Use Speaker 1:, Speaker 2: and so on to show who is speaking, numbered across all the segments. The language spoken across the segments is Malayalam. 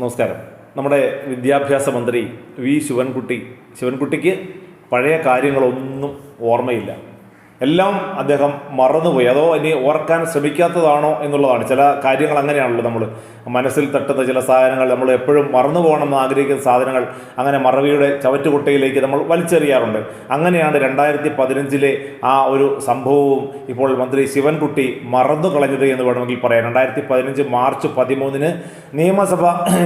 Speaker 1: നമസ്കാരം. നമ്മുടെ വിദ്യാഭ്യാസ മന്ത്രി വി ശിവൻകുട്ടി. ശിവൻകുട്ടിക്ക് പഴയ കാര്യങ്ങളൊന്നും ഓർമ്മയില്ല. എല്ലാം അദ്ദേഹം മറന്നുപോയി. അതോ ഇനി ഓർക്കാൻ ശ്രമിക്കാത്തതാണോ എന്നുള്ളതാണ്. ചില കാര്യങ്ങൾ അങ്ങനെയാണല്ലോ നമ്മൾ മനസ്സിൽ തട്ടുന്ന ചില സാധനങ്ങൾ നമ്മൾ എപ്പോഴും മറന്നു പോകണമെന്ന് ആഗ്രഹിക്കുന്ന സാധനങ്ങൾ അങ്ങനെ മറവിയുടെ ചവറ്റുകുട്ടയിലേക്ക് നമ്മൾ വലിച്ചെറിയാറുണ്ട്. അങ്ങനെയാണ് രണ്ടായിരത്തി പതിനഞ്ചിലെ ആ ഒരു സംഭവവും ഇപ്പോൾ മന്ത്രി ശിവൻകുട്ടി മറന്നു കളഞ്ഞത് എന്ന് വേണമെങ്കിൽ പറയാം. രണ്ടായിരത്തി പതിനഞ്ച് മാർച്ച് പതിമൂന്നിന് നിയമസഭ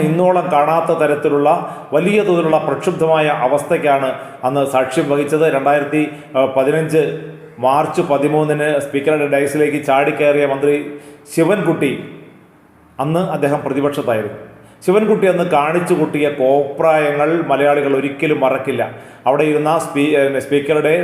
Speaker 1: ഇന്നോളം കാണാത്ത തരത്തിലുള്ള വലിയ തോതിലുള്ള പ്രക്ഷുബ്ധമായ അവസ്ഥയ്ക്കാണ് അന്ന് സാക്ഷ്യം വഹിച്ചത്. രണ്ടായിരത്തി പതിനഞ്ച് മാർച്ച് പതിമൂന്നിന് സ്പീക്കറുടെ ഡയസിലേക്ക് ചാടിക്കയറിയ മന്ത്രി ശിവൻകുട്ടി അന്ന് അദ്ദേഹം പ്രതിപക്ഷത്തായിരുന്നു. ശിവൻകുട്ടി അന്ന് കാണിച്ചു കൂട്ടിയ കോപ്രായങ്ങൾ മലയാളികൾ ഒരിക്കലും മറക്കില്ല. അവിടെ ഇരുന്ന സ്പീ സ്പീക്കറുടെ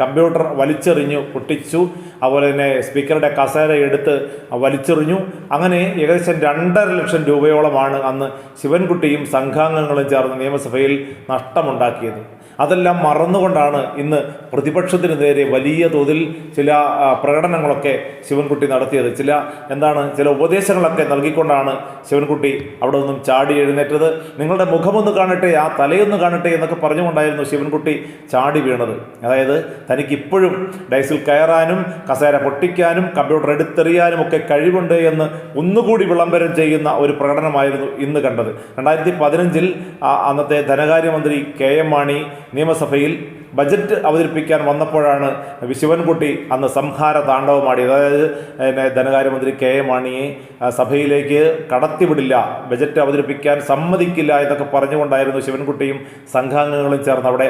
Speaker 1: കമ്പ്യൂട്ടർ വലിച്ചെറിഞ്ഞു പൊട്ടിച്ചു. അതുപോലെ തന്നെ സ്പീക്കറുടെ കസേര എടുത്ത് വലിച്ചെറിഞ്ഞു. അങ്ങനെ ഏകദേശം രണ്ടര ലക്ഷം രൂപയോളമാണ് അന്ന് ശിവൻകുട്ടിയും സംഘാംഗങ്ങളും ചേർന്ന് നിയമസഭയിൽ നഷ്ടമുണ്ടാക്കിയത്. അതെല്ലാം മറന്നുകൊണ്ടാണ് ഇന്ന് പ്രതിപക്ഷത്തിന് നേരെ വലിയ തോതിൽ ചില പ്രകടനങ്ങളൊക്കെ ശിവൻകുട്ടി നടത്തിയത്. ചില എന്താണ് ചില ഉപദേശങ്ങളൊക്കെ നൽകിക്കൊണ്ടാണ് ശിവൻകുട്ടി അവിടെ നിന്നും ചാടി എഴുന്നേറ്റത്. നിങ്ങളുടെ മുഖമൊന്ന് കാണട്ടെ ആ തലയൊന്ന് കാണട്ടെ എന്നൊക്കെ പറഞ്ഞുകൊണ്ടായിരുന്നു ശിവൻകുട്ടി ചാടി വീണത്. അതായത് തനിക്ക് ഇപ്പോഴും ഡൈസിൽ കയറാനും കസേര പൊട്ടിക്കാനും കമ്പ്യൂട്ടർ എടുത്തെറിയാനും ഒക്കെ കഴിവുണ്ട് എന്ന് ഒന്നുകൂടി വിളംബരം ചെയ്യുന്ന ഒരു പ്രകടനമായിരുന്നു ഇന്ന് കണ്ടത്. രണ്ടായിരത്തി പതിനഞ്ചിൽ അന്നത്തെ ധനകാര്യമന്ത്രി കെ എം മാണി നിയമസഭയിൽ ബജറ്റ് അവതരിപ്പിക്കാൻ വന്നപ്പോഴാണ് ശിവൻകുട്ടി അന്ന് സംഹാര താണ്ഡവമാടിയത്. അതായത് പിന്നെ ധനകാര്യമന്ത്രി കെ. എ. മാണിയെ സഭയിലേക്ക് കടത്തിവിടില്ല. ബജറ്റ് അവതരിപ്പിക്കാൻ സമ്മതിക്കില്ല എന്നൊക്കെ പറഞ്ഞുകൊണ്ടായിരുന്നു ശിവൻകുട്ടിയും സംഘാംഗങ്ങളും ചേർന്ന് അവിടെ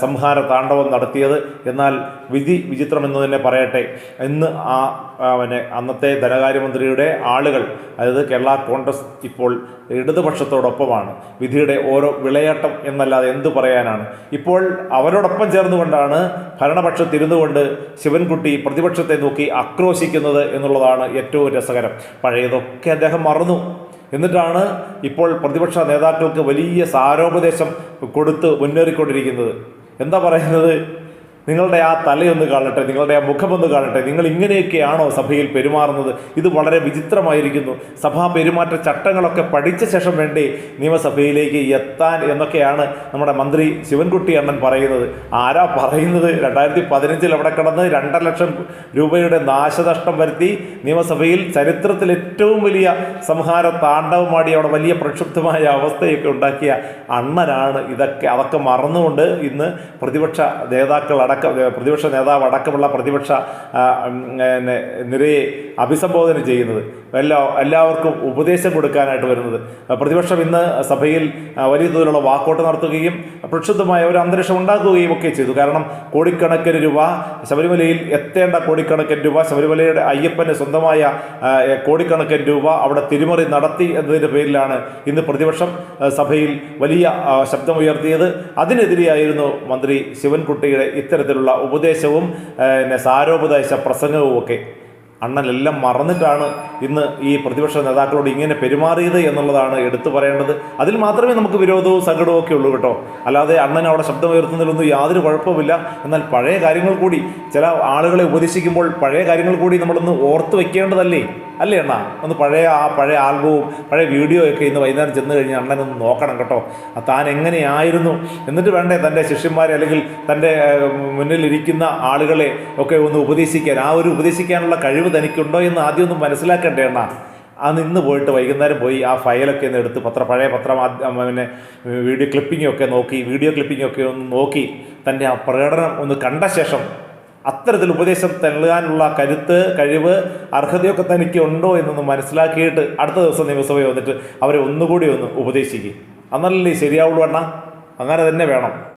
Speaker 1: സംഹാര താണ്ഡവം നടത്തിയത്. എന്നാൽ വിധി വിചിത്രമെന്ന് തന്നെ പറയട്ടെ. ഇന്ന് ആ പിന്നെ അന്നത്തെ ധനകാര്യമന്ത്രിയുടെ ആളുകൾ അതായത് കേരള കോൺഗ്രസ് ഇപ്പോൾ ഇടതുപക്ഷത്തോടൊപ്പമാണ്. വിധിയുടെ ഓരോ വിളയാട്ടം എന്നല്ലാതെ എന്തു പറയാനാണ്? ഇപ്പോൾ അവരോടൊപ്പം ചേർന്നുകൊണ്ടാണ് ഭരണപക്ഷത്തിരുന്നു കൊണ്ട് ശിവൻകുട്ടി പ്രതിപക്ഷത്തെ നോക്കി ആക്രോശിക്കുന്നത് എന്നുള്ളതാണ് ഏറ്റവും രസകരം. പഴയതൊക്കെ അദ്ദേഹം മറന്നു. എന്നിട്ടാണ് ഇപ്പോൾ പ്രതിപക്ഷ നേതാക്കൾക്ക് വലിയ സാരോപദേശം കൊടുത്ത് മുന്നേറിക്കൊണ്ടിരിക്കുന്നത്. എന്താ പറയുന്നത്? നിങ്ങളുടെ ആ തലയൊന്ന് കാണട്ടെ നിങ്ങളുടെ ആ മുഖമൊന്ന് കാണട്ടെ. നിങ്ങൾ ഇങ്ങനെയൊക്കെയാണോ സഭയിൽ പെരുമാറുന്നത്? ഇത് വളരെ വിചിത്രമായിരിക്കുന്നു. സഭാ പെരുമാറ്റ ചട്ടങ്ങളൊക്കെ പഠിച്ച ശേഷം വേണ്ടി നിയമസഭയിലേക്ക് എത്താൻ എന്നൊക്കെയാണ് നമ്മുടെ മന്ത്രി ശിവൻകുട്ടി അണ്ണൻ പറയുന്നത്. ആരാ പറയുന്നത്? രണ്ടായിരത്തി പതിനഞ്ചിൽ അവിടെ കിടന്ന് രണ്ടര ലക്ഷം രൂപയുടെ നാശനഷ്ടം വരുത്തി നിയമസഭയിൽ ചരിത്രത്തിൽ ഏറ്റവും വലിയ സംഹാര താണ്ഡവമാടി അവിടെ വലിയ പ്രക്ഷുബ്ധമായ അവസ്ഥയൊക്കെ ഉണ്ടാക്കിയ അണ്ണനാണ്. ഇതൊക്കെ അതൊക്കെ മറന്നുകൊണ്ട് ഇന്ന് പ്രതിപക്ഷ നേതാക്കൾ അടക്കം പ്രതിപക്ഷ നേതാവ് അടക്കമുള്ള പ്രതിപക്ഷ നിരയെ അഭിസംബോധന ചെയ്യുന്നത്. എല്ലാ എല്ലാവർക്കും ഉപദേശം കൊടുക്കാനായിട്ട് വരുന്നത്. പ്രതിപക്ഷം ഇന്ന് സഭയിൽ വലിയ തോതിലുള്ള വാക്കോട്ട് നടത്തുകയും പ്രക്ഷുബ്ധമായ ഒരു അന്തരീക്ഷം ഉണ്ടാക്കുകയും ഒക്കെ ചെയ്തു. കാരണം കോടിക്കണക്കിന് രൂപ ശബരിമലയിൽ എത്തേണ്ട കോടിക്കണക്കിന് രൂപ ശബരിമലയുടെ അയ്യപ്പന് സ്വന്തമായ കോടിക്കണക്കിന് രൂപ അവിടെ തിരിമറി നടത്തി എന്നതിന്റെ പേരിലാണ് ഇന്ന് പ്രതിപക്ഷം സഭയിൽ വലിയ ശബ്ദമുയർത്തിയത് അതിനെതിരെയായിരുന്നു മന്ത്രി ശിവൻകുട്ടിയുടെ ഇത്തരത്തിലുള്ള ഉപദേശവും പിന്നെ സാരോപദേശ പ്രസംഗവും ഒക്കെ. അണ്ണനെല്ലാം മറന്നിട്ടാണ് ഇന്ന് ഈ പ്രതിപക്ഷ നേതാക്കളോട് ഇങ്ങനെ പെരുമാറിയത് എന്നുള്ളതാണ് എടുത്തു പറയേണ്ടത്. അതിൽ മാത്രമേ നമുക്ക് വിരോധവും സങ്കടവും ഒക്കെ ഉള്ളൂ കേട്ടോ. അല്ലാതെ അണ്ണൻ അവിടെ ശബ്ദം ഉയർത്തുന്നതിലൊന്നും യാതൊരു കുഴപ്പമില്ല എന്നാൽ പഴയ കാര്യങ്ങൾ കൂടി ചില ആളുകളെ ഉപദേശിക്കുമ്പോൾ പഴയ കാര്യങ്ങൾ കൂടി നമ്മളൊന്ന് ഓർത്ത് വെക്കേണ്ടതല്ലേ? അല്ലേ അണ്ണ? ഒന്ന് പഴയ ആ പഴയ ആൽബവും പഴയ വീഡിയോ ഒക്കെ ഇന്ന് വൈകുന്നേരം ചെന്ന് കഴിഞ്ഞാൽ അണ്ണനൊന്ന് നോക്കണം കേട്ടോ. താൻ എങ്ങനെയായിരുന്നു? എന്നിട്ട് വേണ്ടേ തന്റെ ശിഷ്യന്മാരെ അല്ലെങ്കിൽ തന്റെ മുന്നിലിരിക്കുന്ന ആളുകളെ ഒക്കെ ഒന്ന് ഉപദേശിക്കാൻ? ആ ഒരു ഉപദേശിക്കാനുള്ള കഴിവ് തനിക്കുണ്ടോ എന്ന് ആദ്യം ഒന്ന് മനസ്സിലാക്കണ്ടേ അണ്ണ? അന്ന് ഇന്ന് പോയിട്ട് വൈകുന്നേരം പോയി ആ ഫയലൊക്കെ ഒന്ന് എടുത്ത് പത്ര പഴയ പത്രമാധ്യമ പിന്നെ വീഡിയോ ക്ലിപ്പിങ്ങൊക്കെ നോക്കി വീഡിയോ ക്ലിപ്പിങ്ങൊക്കെ ഒന്ന് നോക്കി തന്റെ ആ പ്രകടനം ഒന്ന് കണ്ട ശേഷം അത്തരത്തിൽ ഉപദേശം തള്ളാനുള്ള കരുത്ത് കഴിവ് അർഹതയൊക്കെ തനിക്ക് ഉണ്ടോ എന്നൊന്ന് മനസ്സിലാക്കിയിട്ട് അടുത്ത ദിവസം നിയമസഭയിൽ വന്നിട്ട് അവരെ ഒന്നുകൂടി ഒന്ന് ഉപദേശിക്കും. അന്നല്ലേ ശരിയാവുള്ളൂ അണ്ണ. അങ്ങനെ തന്നെ വേണം.